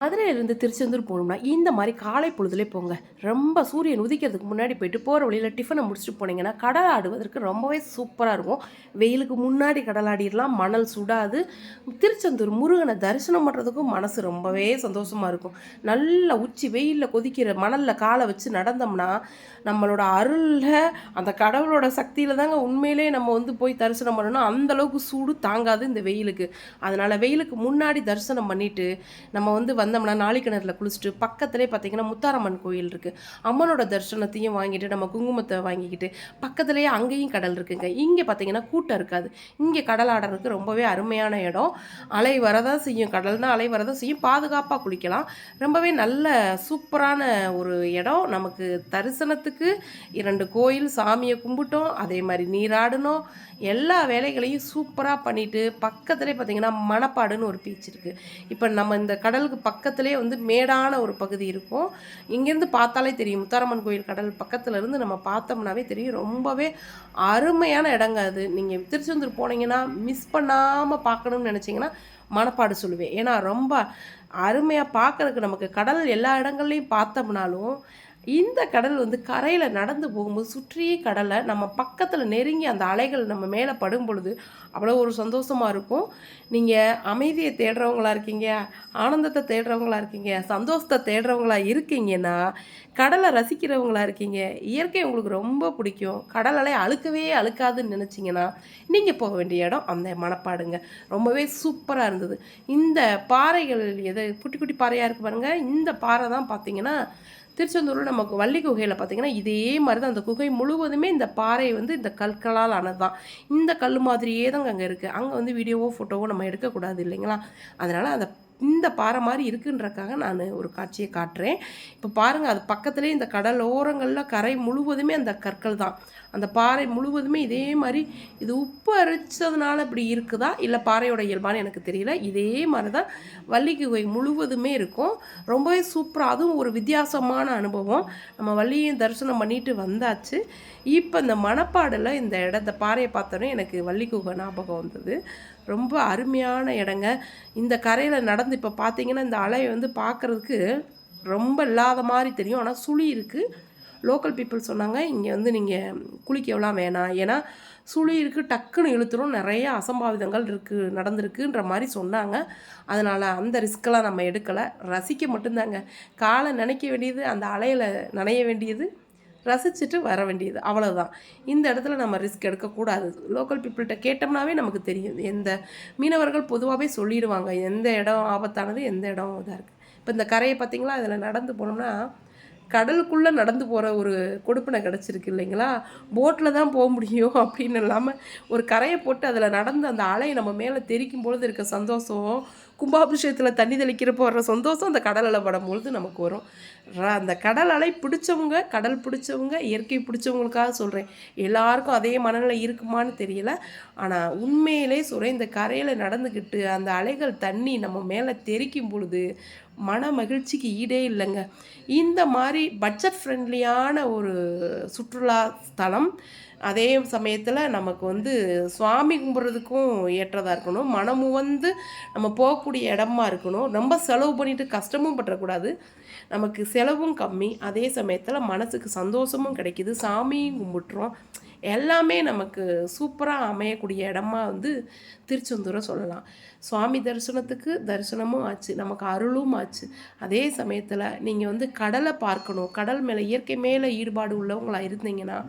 மதுரையிலேருந்து திருச்செந்தூர் போகணும்னா இந்த மாதிரி காலை பொழுதுலே போங்க. ரொம்ப சூரியன் உதிக்கிறதுக்கு முன்னாடி போயிட்டு போகிற வழியில் டிஃபனை முடிச்சுட்டு போனீங்கன்னா கடல் ஆடுவதற்கு ரொம்பவே சூப்பராக இருக்கும். வெயிலுக்கு முன்னாடி கடலாடிடலாம் மணல் சுடாது. திருச்செந்தூர் முருகனை தரிசனம் பண்ணுறதுக்கும் மனசு ரொம்பவே சந்தோஷமாக இருக்கும். நல்ல உச்சி வெயிலில் கொதிக்கிற மணலில் காலை வச்சு நடந்தோம்னா நம்மளோட அருளில் அந்த கடவுளோட சக்தியில் தாங்க உண்மையிலே நம்ம வந்து போய் தரிசனம் பண்ணணும் அந்தளவுக்கு சூடு தாங்காது இந்த வெயிலுக்கு. அதனால் வெயிலுக்கு முன்னாடி தரிசனம் பண்ணிவிட்டு நம்ம வந்து வந்தோம்னா நாளிக்கிணறுல குளிச்சுட்டு பக்கத்துலேயே பார்த்தீங்கன்னா முத்தாரம்மன் கோயில் இருக்குது அம்மனோட தரிசனத்தையும் வாங்கிட்டு நம்ம குங்குமத்தை வாங்கிக்கிட்டு பக்கத்துலேயே அங்கேயும் கடல் இருக்குங்க. இங்கே பார்த்தீங்கன்னா கூட்டம் இருக்காது. இங்கே கடல் ஆடுறதுக்கு ரொம்பவே அருமையான இடம். அலை வரதான் செய்யும் கடல்னால் அலை வரதான் செய்யும். பாதுகாப்பாக குளிக்கலாம். ரொம்பவே நல்ல சூப்பரான ஒரு இடம். நமக்கு தரிசனத்துக்கு இரண்டு கோயில் சாமியை கும்பிட்டோம். அதே மாதிரி நீராடணும். எல்லா வேலைகளையும் சூப்பராக பண்ணிவிட்டு பக்கத்துலேயே பார்த்தீங்கன்னா மணப்பாடுன்னு ஒரு பீச் இருக்குது இப்போ நம்ம இந்த கடலுக்கு பக்கத்துலேயே வந்து மேடான ஒரு பகுதி இருக்கும். இங்கேருந்து பார்த்தாலே தெரியும். முத்தாரம்மன் கோயில் கடல் பக்கத்தில் இருந்து நம்ம பார்த்தோம்னாவே தெரியும். ரொம்பவே அருமையான இடங்க அது. நீங்கள் திருச்செந்தூர் போனீங்கன்னா மிஸ் பண்ணாமல் பார்க்கணும்னு நினச்சிங்கன்னா மனப்பாடு சொல்லுவேன். ஏன்னா ரொம்ப அருமையாக பார்க்குறதுக்கு நமக்கு கடல் எல்லா இடங்கள்லையும் பார்த்தோம்னாலும் இந்த கடல் வந்து கரையில் நடந்து போகும்போது சுற்றி கடலை நம்ம பக்கத்தில் நெருங்கி அந்த அலைகள் நம்ம மேலே படும் பொழுது அவ்வளோ ஒரு சந்தோஷமாக இருக்கும். நீங்கள் அமைதியை தேடுறவங்களா இருக்கீங்க ஆனந்தத்தை தேடுறவங்களா இருக்கீங்க சந்தோஷத்தை தேடுறவங்களா இருக்கீங்கன்னா கடலை ரசிக்கிறவங்களா இருக்கீங்க இயற்கை உங்களுக்கு ரொம்ப பிடிக்கும். கடல் அலை அழுக்கவே அழுக்காதுன்னு நினச்சிங்கன்னா நீங்கள் போக வேண்டிய இடம் அந்த மனப்பாடுங்க ரொம்பவே சூப்பராக இருந்தது. இந்த பாறைகள் எது குட்டி குட்டி பாறையாக இருக்குது பாருங்கள் இந்த பாறை தான் பார்த்தீங்கன்னா திருச்செந்தூரில் நமக்கு வள்ளி குகையில் பார்த்திங்கன்னா இதே மாதிரி தான் அந்த குகை முழுவதுமே இந்த பாறை வந்து இந்த கற்களால் ஆனது தான் இந்த கல் மாதிரியே தாங்க அங்கே இருக்குது அங்கே வந்து வீடியோவோ ஃபோட்டோவோ நம்ம எடுக்கக்கூடாது இல்லைங்களா? அதனால் அந்த இந்த பாறை மாதிரி இருக்குன்றக்காக நான் ஒரு காட்சியை காட்டுறேன். இப்போ பாருங்கள் அது பக்கத்துலேயே இந்த கடல் ஓரங்களில் கரை முழுவதுமே அந்த கற்கள் தான். அந்த பாறை முழுவதுமே இதே மாதிரி இது உப்பு அரிச்சதுனால இப்படி இருக்குதா? இல்லை பாறையோட இயல்பான்னு எனக்கு தெரியல. இதே மாதிரி தான் வள்ளி குகை முழுவதுமே இருக்கும். ரொம்பவே சூப்பராக அதுவும் ஒரு வித்தியாசமான அனுபவம். நம்ம வள்ளியும் தரிசனம் பண்ணிட்டு வந்தாச்சு. இப்போ இந்த மணப்பாடில் இந்த இடத்த பாறையை பார்த்தோன்னே எனக்கு வள்ளி குகை ஞாபகம் வந்தது. ரொம்ப அருமையான இடங்க. இந்த கரையில் நடந்து இப்போ பார்த்தீங்கன்னா இந்த அலையை வந்து பார்க்குறதுக்கு ரொம்ப இல்லாத மாதிரி தெரியும். ஆனால் சுழி இருக்குது லோக்கல் பீப்புள் சொன்னாங்க இங்கே வந்து நீங்கள் குளிக்கவெல்லாம் வேணாம். ஏன்னா சுழி இருக்குது டக்குன்னு இழுத்துரும். நிறைய அசம்பாவிதங்கள் இருக்குது நடந்திருக்குன்ற மாதிரி சொன்னாங்க. அதனால் அந்த ரிஸ்க்கெல்லாம் நம்ம எடுக்கலை. ரசிக்க மட்டும்தாங்க. காலை நினைக்க வேண்டியது அந்த அலையில் நனைய வேண்டியது. ரசிச்சுட்டு வர வேண்டியது. அவ்வளோதான் இந்த இடத்துல நம்ம ரிஸ்க் எடுக்கக்கூடாது. லோக்கல் பீப்புள்கிட்ட கேட்டோம்னாவே நமக்கு தெரியும். எந்த மீனவர்கள் பொதுவாகவே சொல்லிடுவாங்க. எந்த இடம் ஆபத்தானது எந்த இடம் இதாக இருக்குது இப்போ இந்த கரையை பார்த்திங்களா? அதில் நடந்து போனோம்னா கடலுக்குள்ளே நடந்து போகிற ஒரு கொடுப்பினை கிடச்சிருக்கு இல்லைங்களா? போட்டில் தான் போக முடியும் அப்படின்னு இல்லாமல் ஒரு கரையை போட்டு அதில் நடந்து அந்த அலையை நம்ம மேலே தெரிக்கும் பொழுது இருக்க சந்தோஷம் கும்பாபிஷேகத்தில் தண்ணி தெளிக்கிறப்போ வர்ற சந்தோஷம் அந்த கடல் அலை படும்பொழுது நமக்கு வரும். அந்த கடல் அலை பிடிச்சவங்க கடல் பிடிச்சவங்க இயற்கை பிடிச்சவங்களுக்காக சொல்கிறேன் எல்லாருக்கும் அதே மனநிலை இருக்குமான்னு தெரியல. ஆனால் உண்மையிலே சொல்கிறேன் இந்த கரையில் நடந்துக்கிட்டு அந்த அலைகள் தண்ணி நம்ம மேலே தெரிக்கும் பொழுது மன மகிழ்ச்சிக்கு ஈடே இல்லைங்க. இந்த மாதிரி பட்ஜெட் ஃப்ரெண்ட்லியான ஒரு சுற்றுலா ஸ்தலம் அதே சமயத்தில் நமக்கு வந்து சுவாமி கும்பிட்றதுக்கும் ஏற்றதாக இருக்கணும். மனமும் வந்து நம்ம போகக்கூடிய இடமா இருக்கணும். ரொம்ப செலவு பண்ணிவிட்டு கஷ்டமும் பற்றக்கூடாது நமக்கு செலவும் கம்மி. அதே சமயத்தில் மனசுக்கு சந்தோஷமும் கிடைக்கிது. சாமியும் கும்பிட்றோம் எல்லாமே நமக்கு சூப்பராக அமையக்கூடிய இடமா வந்து திருச்செந்தூரை சொல்லலாம். சுவாமி தரிசனத்துக்கு தரிசனமும் ஆச்சு. நமக்கு அருளும் ஆச்சு. அதே சமயத்தில் நீங்கள் வந்து கடலை பார்க்கணும். கடல் மேலே இயற்கை மேலே ஈடுபாடு உள்ளவங்களாக இருந்தீங்கன்னா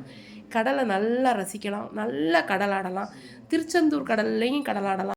கடலை நல்லா ரசிக்கலாம். நல்லா கடலாடலாம். திருச்செந்தூர் கடல்லையும் கடலாடலாம்.